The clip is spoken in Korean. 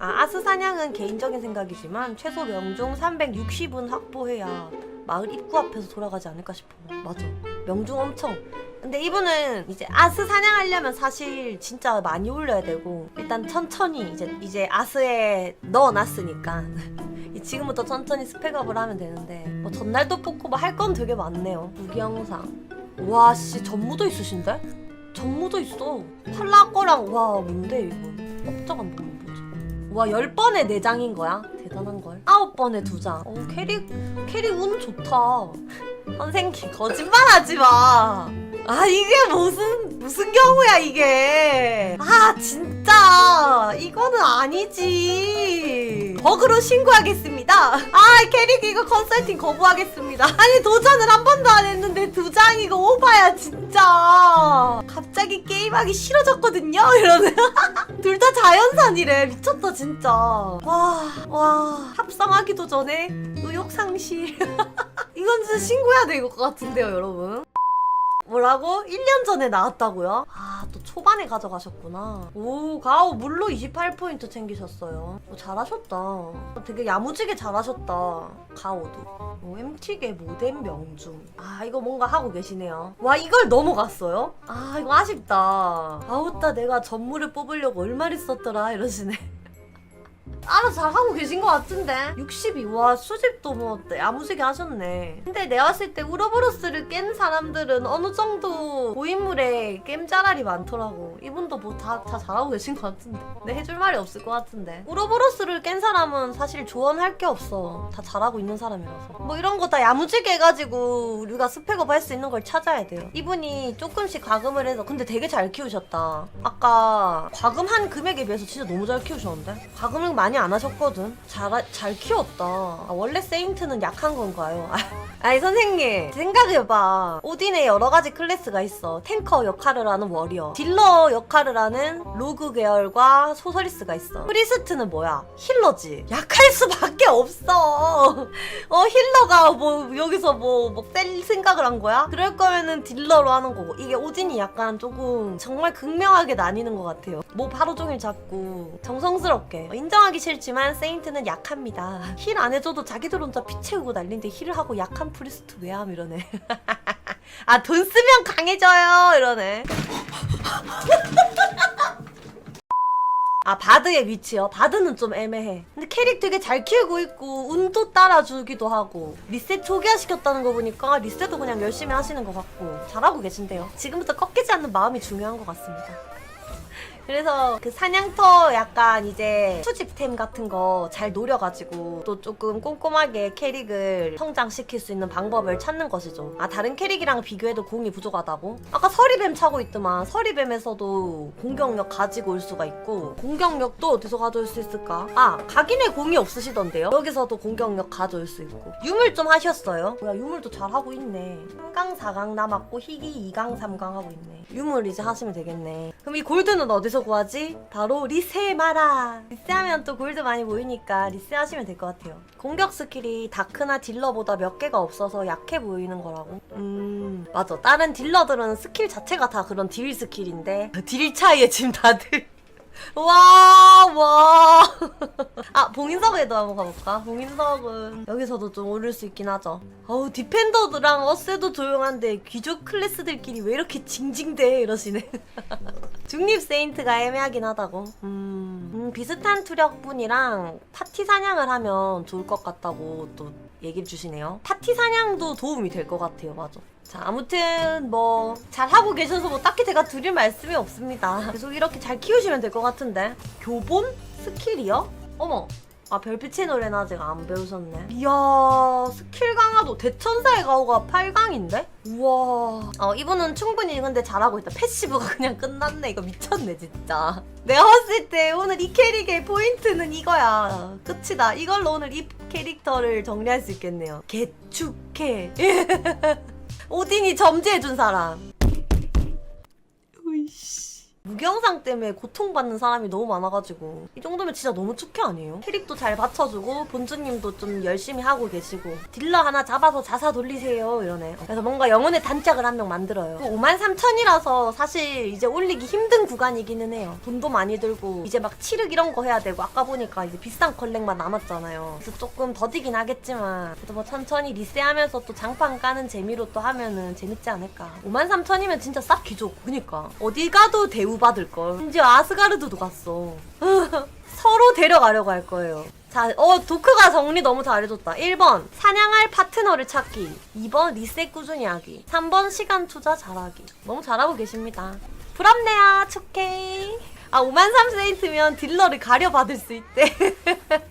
아, 아스 사냥은 개인적인 생각이지만 최소 명중 360은 확보해야 마을 입구 앞에서 돌아가지 않을까 싶어. 맞아. 명중 엄청. 근데 이분은 이제 아스 사냥하려면 사실 진짜 많이 올려야 되고 일단 천천히 이제 이제 아스에 넣어놨으니까 이 지금부터 천천히 스펙업을 하면 되는데 뭐 전날도 뽑고 뭐 할 건 되게 많네요. 무경상. 와씨 전무도 있으신데? 전무도 있어. 팔라 거랑 와 뭔데? 업적 한 번만 보자. 와열 번에 네 장인 거야? 대단한 걸. 아홉 번에 두 장. 어 캐릭 캐릭 운 좋다. 선생님 거짓말하지 마. 아 이게 무슨 무슨 경우야 이게. 아 진짜 이거는 아니지. 버그로 신고하겠습니다. 아 캐릭 이거 컨설팅 거부하겠습니다. 아니 도전을 한 번도 안 했는데 두 장 이거 오바야 진짜. 갑자기 게임하기 싫어졌거든요 이러네. 둘다 자연산이래 미쳤다 진짜. 와와 합성하기도 전에 의욕 상실. 이건 진짜 신고해야 될 것 같은데요, 여러분. 뭐라고? 1년 전에 나왔다고요? 아, 또 초반에 가져가셨구나. 오, 가오 물로 28포인트 챙기셨어요. 오, 잘하셨다. 되게 야무지게 잘하셨다. 가오도. 오, MT계 모뎀 명중. 아, 이거 뭔가 하고 계시네요. 와, 이걸 넘어갔어요? 아, 이거 아쉽다. 아우따 내가 전무를 뽑으려고 얼마를 썼더라, 이러시네. 알아서 잘하고 계신 것 같은데. 62 와 수집도 뭐 야무지게 하셨네. 근데 내가 봤을 때 우로보로스를 깬 사람들은 어느 정도 고인물에 겜자랄이 많더라고. 이분도 뭐 다 다 잘하고 계신 것 같은데. 내 해줄 말이 없을 것 같은데. 우로보로스를 깬 사람은 사실 조언할 게 없어. 다 잘하고 있는 사람이라서. 뭐 이런 거 다 야무지게 해가지고 우리가 스펙업 할 수 있는 걸 찾아야 돼요. 이분이 조금씩 과금을 해서 근데 되게 잘 키우셨다. 아까 과금한 금액에 비해서 진짜 너무 잘 키우셨는데? 과금을 많이 안 하셨거든. 잘, 잘 키웠다. 아, 원래 세인트는 약한 건가요? 아니 선생님 생각해봐. 오딘에 여러 가지 클래스가 있어. 탱커 역할을 하는 워리어. 딜러 역할을 하는 로그 계열과 소서리스가 있어. 프리스트는 뭐야? 힐러지. 약할 수밖에 없어. 어 힐러가 뭐 여기서 뭐뭐뺄 생각을 한 거야? 그럴 거면은 딜러로 하는 거고. 이게 오딘이 약간 조금 정말 극명하게 나뉘는 것 같아요. 뭐 하루 종일 잡고 정성스럽게. 인정하기 싫 지만 세인트는 약합니다 힐 안 해줘도 자기들 혼자 피 채우고 난린데 힐을 하고 약한 프리스트 왜함 이러네 아 돈 쓰면 강해져요 이러네 아 바드의 위치요. 바드는 좀 애매해. 근데 캐릭 되게 잘 키우고 있고 운도 따라주기도 하고 리셋 초기화 시켰다는 거 보니까 리셋도 그냥 열심히 하시는 것 같고 잘하고 계신데요. 지금부터 꺾이지 않는 마음이 중요한 것 같습니다. 그래서 그 사냥터 약간 이제 수집템 같은 거 잘 노려가지고 또 조금 꼼꼼하게 캐릭을 성장시킬 수 있는 방법을 찾는 것이죠. 아 다른 캐릭이랑 비교해도 공이 부족하다고? 아까 서리뱀 차고 있더만 서리뱀에서도 공격력 가지고 올 수가 있고 공격력도 어디서 가져올 수 있을까? 아 각인의 공이 없으시던데요? 여기서도 공격력 가져올 수 있고 유물 좀 하셨어요? 뭐야 유물도 잘 하고 있네. 3강 4강 남았고 희귀 2강 3강 하고 있네. 유물 이제 하시면 되겠네. 그럼 이 골드는 어디서 구하지? 바로 리세마라. 리세하면 또 골드 많이 모이니까 리세하시면 될 것 같아요. 공격 스킬이 다크나 딜러보다 몇 개가 없어서 약해 보이는 거라고. 음 맞아. 다른 딜러들은 스킬 자체가 다 그런 딜 스킬인데 딜 차이에 지금 다들 와, 와. 아, 봉인석에도 한번 가볼까? 봉인석은 여기서도 좀 오를 수 있긴 하죠. 어우, 디펜더드랑 어세도 조용한데 귀족 클래스들끼리 왜 이렇게 징징대? 이러시네. 중립 세인트가 애매하긴 하다고. 음, 음, 비슷한 투력분이랑 파티 사냥을 하면 좋을 것 같다고 또 얘기를 주시네요. 파티 사냥도 도움이 될 것 같아요. 맞아. 자, 아무튼 뭐 잘하고 계셔서 뭐 딱히 제가 드릴 말씀이 없습니다. 계속 이렇게 잘 키우시면 될 것 같은데. 교본 스킬이요? 어머. 아 별빛의 노래는 아직 안 배우셨네. 이야 스킬 강화도 대천사의 가오가 8강인데? 우와. 어 이분은 충분히 근데 잘하고 있다. 패시브가 그냥 끝났네. 이거 미쳤네 진짜. 내가 봤을 때 오늘 이 캐릭의 포인트는 이거야. 끝이다. 이걸로 오늘 이 캐릭터를 정리할 수 있겠네요. 개축해. 오딘이 점지해준 사람 무경상 때문에 고통받는 사람이 너무 많아가지고. 이 정도면 진짜 너무 축해 아니에요? 캐릭도 잘 받쳐주고 본주님도 좀 열심히 하고 계시고. 딜러 하나 잡아서 자사 돌리세요 이러네. 그래서 뭔가 영혼의 단짝을 한 명 만들어요. 5만 3천이라서 사실 이제 올리기 힘든 구간이기는 해요. 돈도 많이 들고 이제 막 칠흑 이런 거 해야 되고 아까 보니까 이제 비싼 컬렉만 남았잖아요. 그래서 조금 더디긴 하겠지만 그래도 뭐 천천히 리세하면서 또 장판 까는 재미로 또 하면은 재밌지 않을까. 5만 3천이면 진짜 싹 기죠 그니까. 어디 가도 대우 받을 걸 심지어 아스가르드도 갔어 서로 데려가려고 할 거예요. 자, 어, 도크가 정리 너무 잘해줬다. 1번, 사냥할 파트너를 찾기. 2번, 리셋 꾸준히 하기. 3번, 시간 투자 잘하기. 너무 잘하고 계십니다. 부럽네요, 축해. 아, 5만 3세인트면 딜러를 가려받을 수 있대.